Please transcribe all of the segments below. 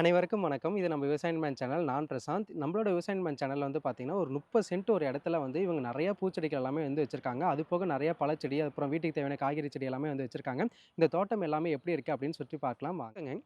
அனைவருக்கும் வணக்கம். இது நம்ம விவசாயம் மேன் சேனல். நான் பிரசாந்த். நம்மளோட விவசாயம் மேன் சேனலில் வந்து பார்த்திங்கன்னா ஒரு முப்பது சென்ட் ஒரு இடத்துல வந்து இவங்க நிறையா பூச்செடிகள் எல்லாமே வந்து வச்சிருக்காங்க. அது போக நிறையா பழச்செடி அப்புறம் வீட்டுக்கு தேவையான காய்கறி செடி எல்லாமே வந்து வச்சிருக்காங்க. இந்த தோட்டம் எல்லாமே எப்படி இருக்குது அப்படின்னு சுற்றி பார்க்கலாம். வாங்க.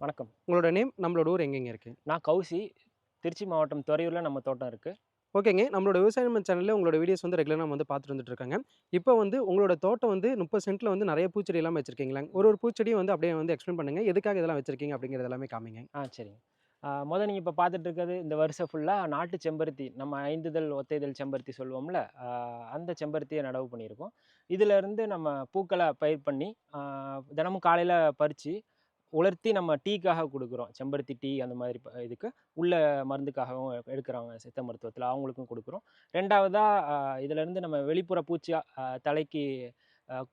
வணக்கம். உங்களோட நேம்? நம்மளோட ஊர் எங்கெங்கே இருக்குது நான் கௌசி திருச்சி மாவட்டம் துறையூரில் நம்ம தோட்டம் இருக்குது ஓகேங்க. நம்மளோட விவசாயம் சேனலில் உங்களோட வீடியோஸ் வந்து ரெகுலராக நம்ம வந்து பார்த்துட்டு வந்துட்டு இருக்காங்க. இப்போ வந்து உங்களோட தோட்டம் வந்து முப்பது சென்ட்டில் வந்து நிறைய பூச்செடி எல்லாம் வச்சிருக்கீங்களா ஒரு ஒரு பூச்செடியும் வந்து அப்படியே வந்து எக்ஸ்பிளைன் பண்ணுங்கள் எதுக்காக இதெல்லாம் வச்சிருக்கீங்க அப்படிங்கிறது எல்லாமே காமிங்க. ஆ சரிங்க. முதல் நீங்கள் இப்போ பார்த்துட்டு இருக்கிறது இந்த வருஷம் ஃபுல்லாக நாட்டு செம்பருத்தி நம்ம ஐந்துதல் ஒத்தைதல் செம்பருத்தி சொல்லுவோம்ல அந்த செம்பருத்தியை நடவு பண்ணியிருக்கோம். இதிலருந்து நம்ம பூக்களை பயிர் பண்ணி தினமும் காலையில் பறித்து உலர்த்தி நம்ம டீக்காக கொடுக்குறோம். செம்பருத்தி டீ அந்த மாதிரி இதுக்கு உள்ள மருந்துக்காகவும் எடுக்கிறாங்க சித்த மருத்துவத்தில். அவங்களுக்கும் கொடுக்குறோம். ரெண்டாவதாக இதிலேருந்து நம்ம வெளிப்புற பூச்சியாக தலைக்கு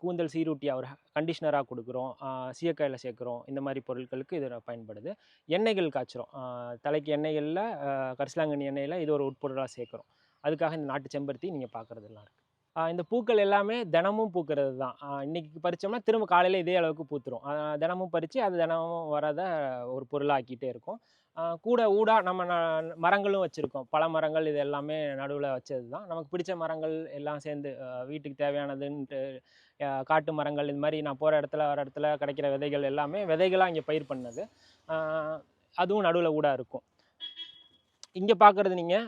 கூந்தல் சீரூட்டி ஒரு கண்டிஷ்னராக கொடுக்குறோம். சீயக்காயில் சேர்க்குறோம். இந்த மாதிரி பொருட்களுக்கு இது பயன்படுது. எண்ணெய்கள் காய்ச்சுறோம். தலைக்கு எண்ணெய்களில் கரிசலாங்கண்ணி எண்ணெயில் இது ஒரு உட்பொருளாக சேர்க்குறோம். அதுக்காக இந்த நாட்டு செம்பருத்தி நீங்கள் பார்க்குறதெல்லாம் இருக்குது இந்த பூக்கள் எல்லாமே தினமும் பூக்கிறது தான். இன்றைக்கி இன்னைக்கு பறிச்சோம்னா திரும்ப காலையில் இதே அளவுக்கு பூத்துரும். தினமும் பறித்து அது தினமும் வராத ஒரு பொருளாக்கிட்டே இருக்கும். கூட ஊடா நம்ம ந- மரங்களும் வச்சுருக்கோம். பல மரங்கள் இது எல்லாமே நடுவில் வச்சது தான். நமக்கு பிடிச்ச மரங்கள் எல்லாம் சேர்ந்து வீட்டுக்கு தேவையானதுன்ட்டு காட்டு மரங்கள் இந்த மாதிரி நான் போகிற இடத்துல வர இடத்துல கிடைக்கிற விதைகள் எல்லாமே விதைகளாக இங்கே பயிர் பண்ணது. அதுவும் நடுவில் ஊடாக இருக்கும். இங்கே பார்க்குறது நீங்கள்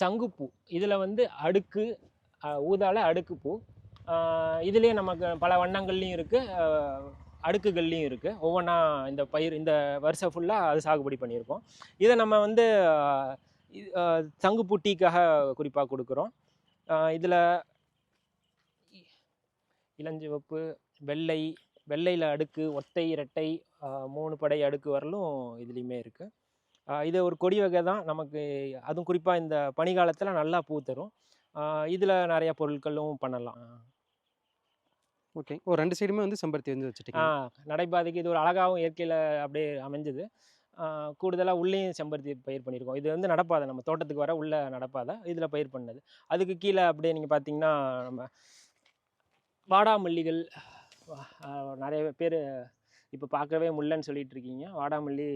சங்குப்பூ. இதில் வந்து அடுக்கு ஊதால அடுக்குப்பூ இதுலேயே நமக்கு பல வண்ணங்கள்லையும் இருக்குது அடுக்குகள்லையும் இருக்குது ஒவ்வொன்றா இந்த பயிர் இந்த வருஷம் ஃபுல்லாக அது சாகுபடி பண்ணியிருக்கோம். இதை நம்ம வந்து சங்குப்பூ டீக்காக குறிப்பாக கொடுக்குறோம். இதில் இளஞ்சிவப்பு வெள்ளை வெள்ளையில் அடுக்கு ஒத்தை இரட்டை மூணு படை அடுக்கு வரலும் இதுலேயுமே இருக்குது இது ஒரு கொடி வகை தான் நமக்கு அதுவும் குறிப்பாக இந்த பனிக்காலத்தில் நல்லா பூ தரும். இதில் நிறைய பொருட்களும் பண்ணலாம். ஓகே. ஒரு ரெண்டு சைடுமே வந்து செம்பருத்தி வந்து வச்சுட்டீங்க. ஆ நடைபாதைக்கு இது ஒரு அழகாகவும் இயற்கையில் அப்படியே அமைஞ்சது. கூடுதலாக உள்ளேயும் செம்பருத்தி பயிர் பண்ணியிருக்கோம். இது வந்து நடப்பாதை. நம்ம தோட்டத்துக்கு வர உள்ள நடப்பாதை. இதில் பயிர் பண்ணது. அதுக்கு கீழே அப்படியே நீங்கள் பார்த்தீங்கன்னா நம்ம வாடாமல்லிகள் நிறைய பேர் இப்போ பார்க்கவே முல்லைன்னு சொல்லிட்டு இருக்கீங்க வாடாமல்லி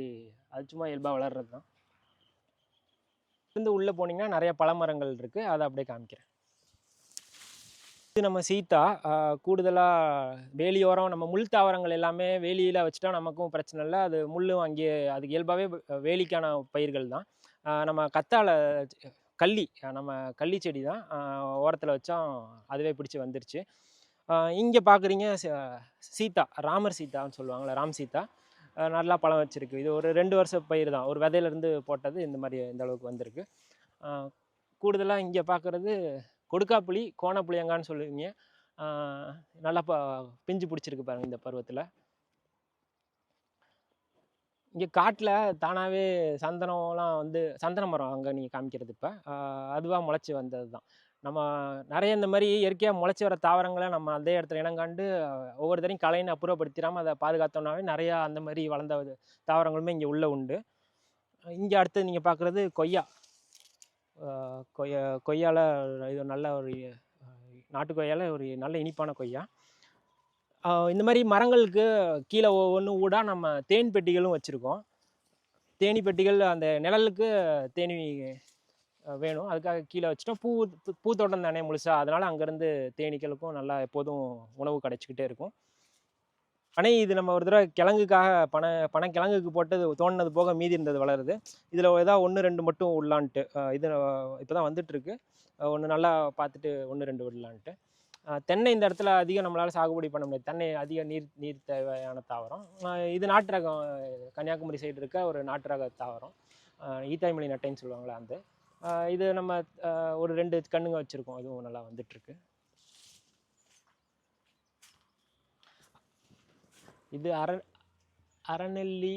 அது சும்மா இயல்பாக வளர்றது தான் இருந்து உள்ளே போனீங்கன்னா நிறைய பழமரங்கள் இருக்குது அதை அப்படியே காமிக்கிறேன். இது நம்ம சீத்தா. கூடுதலாக வேலியோரம் நம்ம முள் தாவரங்கள் எல்லாமே வேலியில் வச்சுட்டா நமக்கும் பிரச்சனை இல்லை. அது முள்ளும் அங்கே அதுக்கு இயல்பாகவே வேலிக்கான பயிர்கள் தான். நம்ம கத்தாழ கள்ளி நம்ம கள்ளி செடி தான் ஓரத்தில் வச்சோம் அதுவே பிடிச்சி வந்துருச்சு. இங்கே பார்க்குறீங்க சீதா ராமர் சீதான்னு சொல்லுவாங்களே ராம் சீதா. நல்லா பழம் வச்சுருக்கு. இது ஒரு ரெண்டு வருஷ பயிர் தான். ஒரு விதையிலேருந்து போட்டது இந்த மாதிரி இந்த அளவுக்கு வந்திருக்கு. கூடுதலாக இங்கே பார்க்குறது கொடுக்காப்புளி கோணப்புளியங்கான்னு சொல்லுவீங்க. நல்லா ப பிஞ்சு பிடிச்சிருக்கு பாருங்கள் இந்த பருவத்தில். இங்கே காட்டில் தானாகவே சந்தனம்லாம் வந்து சந்தன மரம் அங்கே நீங்கள் காமிக்கிறது இப்போ. அதுவாக முளைச்சி வந்தது தான் நம்ம நிறைய இந்த மாதிரி இயற்கையாக முளைச்சி வர தாவரங்களை நம்ம அதே இடத்துல இனங்காண்டு ஒவ்வொரு தரையும் கலைன்னு அப்புறப்படுத்திடாமல் அதை பாதுகாத்தோம்னாவே நிறையா அந்த மாதிரி வளர்ந்த தாவரங்களுமே இங்கே உள்ளே உண்டு. இங்கே அடுத்து நீங்கள் பார்க்குறது கொய்யா. கொய்யா கொய்யால இது நல்ல ஒரு நாட்டு கொய்யால ஒரு நல்ல இனிப்பான கொய்யா. இந்த மாதிரி மரங்களுக்கு கீழே ஒவ்வொன்று ஊடா நம்ம தேன் பெட்டிகளும் வச்சுருக்கோம். தேனி பெட்டிகள் அந்த நிழலுக்கு தேனி வேணும். அதுக்காக கீழே வச்சுட்டோம். பூ பூத்தோட்டம் தானே முழுசாக அதனால் அங்கேருந்து தேனீக்களுக்கும் நல்லா எப்போதும் உணவு கிடைச்சிக்கிட்டே இருக்கும். ஆனால் இது நம்ம ஒரு தடவை கிழங்குக்காக பனை பனை கிழங்குக்கு போட்டது தோண்டினது போக மீதி இருந்தது வளருது. இதில் ஏதாவது ஒன்று ரெண்டு மட்டும் விடலான்ட்டு இது இப்போ தான் வந்துட்டுருக்கு. ஒன்று நல்லா பார்த்துட்டு ஒன்று ரெண்டு விடலான்ட்டு. தென்னை இந்த இடத்துல அதிகம் நம்மளால் சாகுபடி பண்ண முடியாது. தென்னை அதிக நீர் நீர் தேவையான தாவரம். இது நாட்டு ரகம் கன்னியாகுமரி சைடு இருக்க ஒரு நாட்டு ரக தாவரம். ஈத்தாய்மொழி நட்டைன்னு சொல்லுவாங்களே அந்த. இது நம்ம ஒரு ரெண்டு கண்ணுங்க வச்சுருக்கோம். அதுவும் நல்லா வந்துட்டுருக்கு. இது அர அறநெல்லி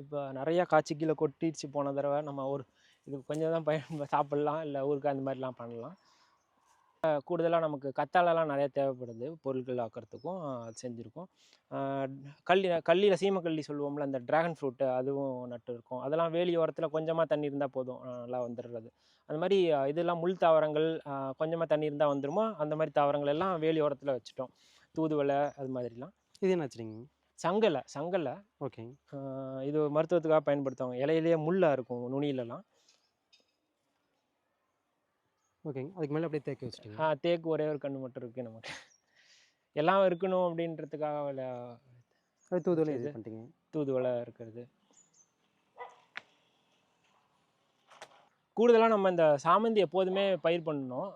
இப்போ நிறையா காய்ச்சி கீழே கொட்டிடுச்சு போன தடவை. நம்ம ஒரு இது கொஞ்சம் தான் பயன் சாப்பிட்லாம். இல்லை ஊருக்கு அந்த மாதிரிலாம் பண்ணலாம். கூடுதலாக நமக்கு கத்தாழலாம் நிறைய தேவைப்படுது. பொருட்கள் ஆக்கிறதுக்கும் அது செஞ்சுருக்கோம். கள்ளி கள்ளியில் சீமக்கள்ளி சொல்லுவோம்ல அந்த ட்ராகன் ஃப்ரூட்டு அதுவும் நட்டு இருக்கோம். அதெல்லாம் வேலி ஓரத்தில் கொஞ்சமாக தண்ணி இருந்தால் போதும். நல்லா வந்துடுறது அந்த மாதிரி இதெல்லாம் முள் தாவரங்கள் கொஞ்சமாக தண்ணி இருந்தால் வந்துருமா? அந்த மாதிரி தாவரங்கள் எல்லாம் வேலி ஓரத்தில் வச்சுட்டோம். தூதுவளை அது மாதிரிலாம். இது என்ன வச்சுருங்க சங்கலை சங்கலை. ஓகேங்க இது மருத்துவத்துக்காக பயன்படுத்துவாங்க. இலையிலேயே முள்ளாக இருக்கும் நுனியிலலாம். ஓகேங்க. அதுக்கு மேலே அப்படியே தேக்கி வச்சிட்டிங்க. ஆ, தேக்கு ஒரே ஒரு கண்ணு மட்டும் இருக்குது நமக்கு. எல்லாம் இருக்கணும் அப்படின்றதுக்காக அது தூதுவளை இது. பண்ணிட்டீங்க. தூதுவளை இருக்கிறது. கூடுதலாக நம்ம இந்த சாமந்தி எப்போதுமே பயிர் பண்ணணும்.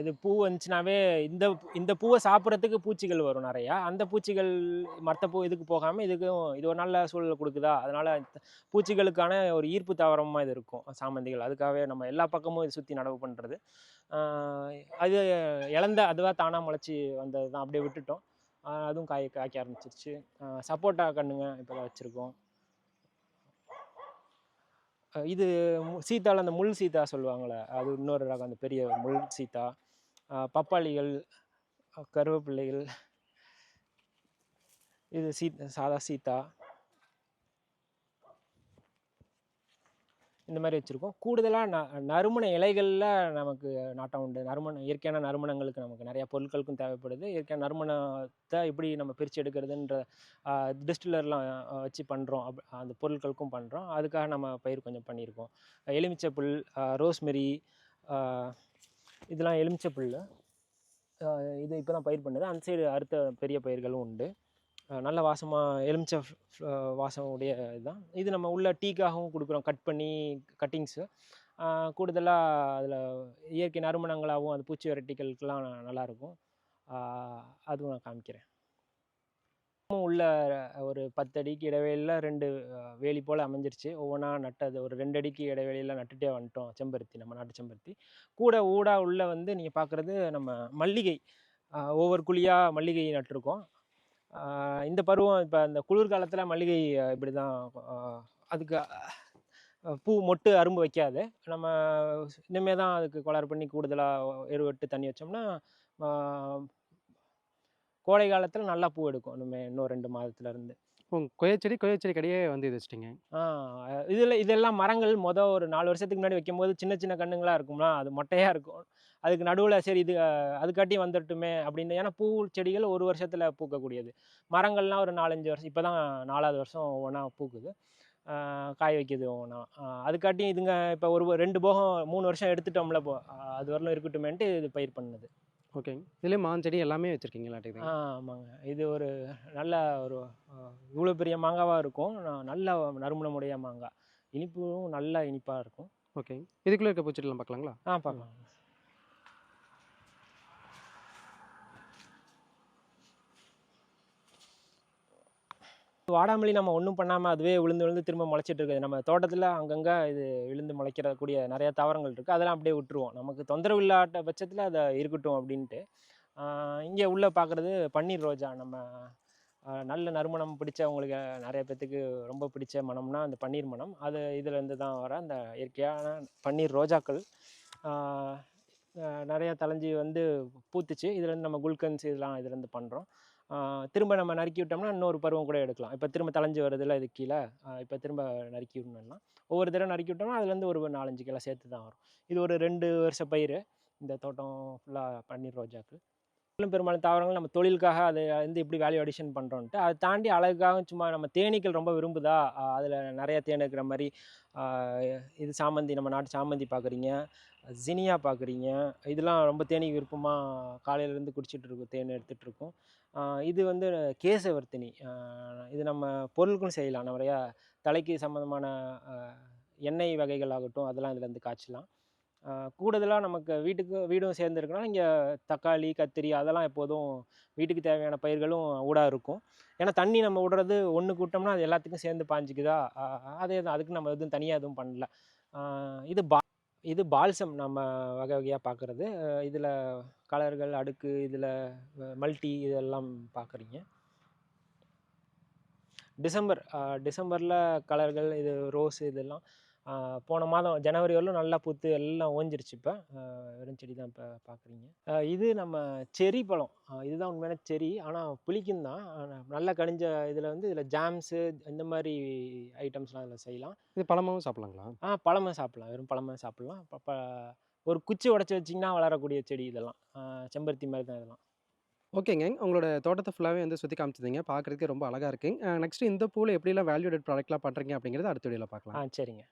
இது பூ வந்துச்சுனாவே இந்த இந்த பூவை சாப்பிட்றதுக்கு பூச்சிகள் வரும் நிறையா. அந்த பூச்சிகள் மற்ற பூ இதுக்கு போகாமல் இதுக்கும் இது ஒரு நல்ல சூழல் கொடுக்குதா? அதனால் பூச்சிகளுக்கான ஒரு ஈர்ப்பு தாவரமாக இது இருக்கும் சாமந்திகள். அதுக்காகவே நம்ம எல்லா பக்கமும் இது சுற்றி நடவு பண்ணுறது அது இழந்த அதுவாக தானாக முளைச்சி வந்தது தான் அப்படியே விட்டுட்டோம். அதுவும் காய் காய்க்க ஆரம்பிச்சிருச்சு. சப்போட்டா கண்ணுங்க இப்போ வச்சுருக்கோம். இது சீதாவில் அந்த முள் சீத்தா சொல்லுவாங்களே அது இன்னொரு ரகம் அந்த பெரிய முள் சீத்தா பப்பாளிகள் கருவேப்பிள்ளைகள். இது சீ சாதா சீத்தா இந்த மாதிரி வச்சுருக்கோம். கூடுதலாக ந நறுமண இலைகளில் நமக்கு நாட்டம் உண்டு. நறுமணம் இயற்கையான நறுமணங்களுக்கு நமக்கு நிறையா பொருட்களுக்கும் தேவைப்படுது. இயற்கையான நறுமணத்தை எப்படி நம்ம பிரித்து எடுக்கிறதுன்ற டிஸ்டிலர்லாம் வச்சு பண்ணுறோம் அப் அந்த பொருட்களுக்கும் பண்ணுறோம் அதுக்காக நம்ம பயிர் கொஞ்சம் பண்ணியிருக்கோம். எலுமிச்சை புல் ரோஸ்மெரி இதெல்லாம் எலுமிச்சை புல் இது இப்போ தான் பயிர் பண்ணுது. அந்த சைடு அடுத்த பெரிய பயிர்களும் உண்டு. நல்ல வாசமாக எலுமிச்சை வாசம் உடைய இதுதான். இது நம்ம உள்ள டீக்காகவும் கொடுக்குறோம். கட் பண்ணி கட்டிங்ஸு. கூடுதலாக அதில் இயற்கை நறுமணங்களாகவும் அது பூச்சி வெரைட்டிகளுக்கெல்லாம் நல்லாயிருக்கும் அதுவும் நான் காமிக்கிறேன். உள்ள ஒரு பத்து அடிக்கு இடைவெளியில் ரெண்டு வேலி போல் அமைஞ்சிருச்சு. ஒவ்வொன்றா நட்டது ஒரு ரெண்டு அடிக்கு இடைவெளியில் நட்டுட்டே வந்துட்டோம். செம்பருத்தி நம்ம நாட்டு செம்பருத்தி. கூட ஊடாக உள்ள வந்து நீங்கள் பார்க்குறது நம்ம மல்லிகை. ஒவ்வொரு குழியாக மல்லிகை நட்டிருக்கோம். இந்த பருவம் இப்போ இந்த குளிர்காலத்தில் மல்லிகை இப்படி தான் அதுக்கு பூ மொட்டு அரும்பு வைக்காது. நம்ம இனிமேல் தான் அதுக்கு கொளார் பண்ணி கூடுதலாக எருவெட்டு தண்ணி வச்சோம்னா கோடை காலத்தில் நல்லா பூ எடுக்கும். இனிமே இன்னும் ரெண்டு மாதத்துல இருந்து. உங்க கொய்யாச்செடி கொய்யாச்செடி கடையே வந்து இது வச்சிட்டிங்க. இதில் இதெல்லாம் மரங்கள் மொதல் ஒரு நாலு வருஷத்துக்கு முன்னாடி வைக்கும்போது சின்ன சின்ன கண்ணுங்களா இருக்கும்னா அது மொட்டையாக இருக்கும். அதுக்கு நடுவில் சரி இது அதுக்காட்டி வந்துடட்டுமே அப்படின்னு. ஏன்னா பூ செடிகள் ஒரு வருஷத்தில் பூக்கக்கூடியது. மரங்கள்லாம் ஒரு நாலஞ்சு வருஷம் இப்போ தான் நாலாவது வருஷம் ஒவ்வொன்றா பூக்குது. காய் வைக்குது ஒவ்வொன்றா அதுக்காட்டி இதுங்க இப்போ ஒரு ரெண்டு போகம் மூணு வருஷம் எடுத்துட்டோம்ல அஹ், அது வரலும் இருக்கட்டுமேன்ட்டு இது பயிர் பண்ணுது. ஓகேங்க இதுலேயே மாஞ்செடி எல்லாமே வச்சுருக்கீங்களாட்டுக்குது ஆ ஆமாங்க. இது ஒரு நல்ல ஒரு இவ்வளோ பெரிய மாங்காவாக இருக்கும். நல்ல நறுமணமுடைய மாங்காய் இனிப்பும் நல்ல இனிப்பாக இருக்கும். ஓகேங்க இதுக்குள்ளே இருக்க பூச்செடிலாம் பார்க்கலாங்களா ஆ பார்க்கலாம் வாடாமல்லி நம்ம ஒன்றும் பண்ணாமல் அதுவே விழுந்து விழுந்து திரும்ப முளைச்சிட்டு இருக்குது. நம்ம தோட்டத்தில் அங்கங்கே இது விழுந்து முளைக்கிறக்கூடிய நிறையா நிறைய தாவரங்கள் இருக்குது அதெல்லாம் அப்படியே விட்டுருவோம். நமக்கு தொந்தரவு இல்லாத பட்சத்தில் அதை இருக்கட்டும் அப்படின்ட்டு. இங்கே உள்ளே பார்க்குறது பன்னீர் ரோஜா. நம்ம நல்ல நறுமணம் பிடிச்சவங்களுக்கு நிறைய பேர்த்துக்கு ரொம்ப பிடிச்ச மனம்னா அந்த பன்னீர் மனம். அது இதுலேருந்து தான் வர அந்த இயற்கையான பன்னீர் ரோஜாக்கள். நிறையா தலைஞ்சி நிறைய வந்து பூத்துச்சு. இதுலேருந்து நம்ம குல்கன்ஸ் இதெல்லாம் இதுலேருந்து பண்ணுறோம் திரும்ப நம்ம நறுக்கி விட்டோம்னா இன்னொரு பருவம் கூட எடுக்கலாம். இப்போ திரும்ப தலைஞ்சு வருதுல்ல இது கீழே இப்போ திரும்ப நறுக்கி விடணும்னா ஒவ்வொரு தடவை நறுக்கி விட்டோம்னா அதுலேருந்து ஒரு நாலஞ்சு கிலோ சேர்த்து தான் வரும். இது ஒரு ரெண்டு வருஷ பயிர். இந்த தோட்டம் ஃபுல்லாக பன்னீர் ரோஜாக்கு பெரும்பாலும் தாவரங்கள் நம்ம தொழிலுக்காக அதை வந்து எப்படி வேல்யூ அடிஷன் பண்ணுறோன்ட்டு அதை தாண்டி அழகுக்காக சும்மா நம்ம தேனீக்கள் ரொம்ப விரும்புதா? அதில் நிறைய தேன் இருக்கிற மாதிரி இது சாமந்தி நம்ம நாட்டு சாமந்தி பார்க்குறீங்க ஜினியா பார்க்குறீங்க இதெல்லாம் ரொம்ப தேனி விருப்பமாக காலையிலேருந்து குடிச்சிட்டு இருக்கும் தேன் எடுத்துகிட்டு இருக்கோம். இது வந்து கேசவர்த்தினி. இது நம்ம பொருளுக்கும் செய்யலாம். நிறையா தலைக்கு சம்மந்தமான எண்ணெய் வகைகள் ஆகட்டும் அதெல்லாம் இதுலேருந்து காய்ச்சலாம். கூடுதலாக நமக்கு வீட்டுக்கு வீடும் சேர்ந்துருக்குன்னா இங்கே தக்காளி கத்திரி அதெல்லாம் எப்போதும் வீட்டுக்கு தேவையான பயிர்களும் ஊடாக இருக்கும். ஏன்னா தண்ணி நம்ம விடுறது ஒன்று கூட்டம்னா அது எல்லாத்துக்கும் சேர்ந்து பாஞ்சிக்குதா? அதே தான். அதுக்கு நம்ம எதுவும் தனியாக எதுவும் பண்ணல. இது பா இது பால்சம் நம்ம வகை வகையாக பார்க்குறது இதில் கலர்கள் அடுக்கு இதில் மல்டி இதெல்லாம் பார்க்குறீங்க டிசம்பர் டிசம்பரில் கலர்கள் இது ரோஸ் இதெல்லாம் போன மாதம் ஜனவரி வரலும் நல்லா பூத்து எல்லாம் ஓஞ்சிருச்சு இப்போ. வெறும் செடி தான் இப்போ பார்க்குறீங்க இது நம்ம செரி பழம். இதுதான் உண்மையான செரி. ஆனால் புளிக்கும் தான். நல்லா கனிஞ்ச இதில் வந்து இதில் ஜாம்ஸு இந்த மாதிரி ஐட்டம்ஸ்லாம் இதில் செய்யலாம். இது பழமாவும் சாப்பிடலாங்களா? ஆ பழமாக சாப்பிடலாம். வெறும் பழமாக சாப்பிடலாம். ப- ப- ஒரு குச்சி உடச்சி வச்சிங்கன்னா வளரக்கூடிய செடி இதெல்லாம். ஆ, செம்பருத்தி மாதிரி தான் இதெல்லாம். ஓகேங்க. உங்களோட தோட்டத்த ஃபுல்லாவே வந்து சுத்தி காமிச்சிருந்தீங்க. பார்க்கறதுக்கே ரொம்ப அழகா இருக்குங்க. அ நெக்ஸ்ட் இந்த பூல எப்படிலாம் வேல்யூ ஆடட் ப்ராடக்ட்லாம் பண்றீங்க அப்படிங்கிறத அடுத்த வீடியோல ஆ பார்க்கலாம். சரிங்க.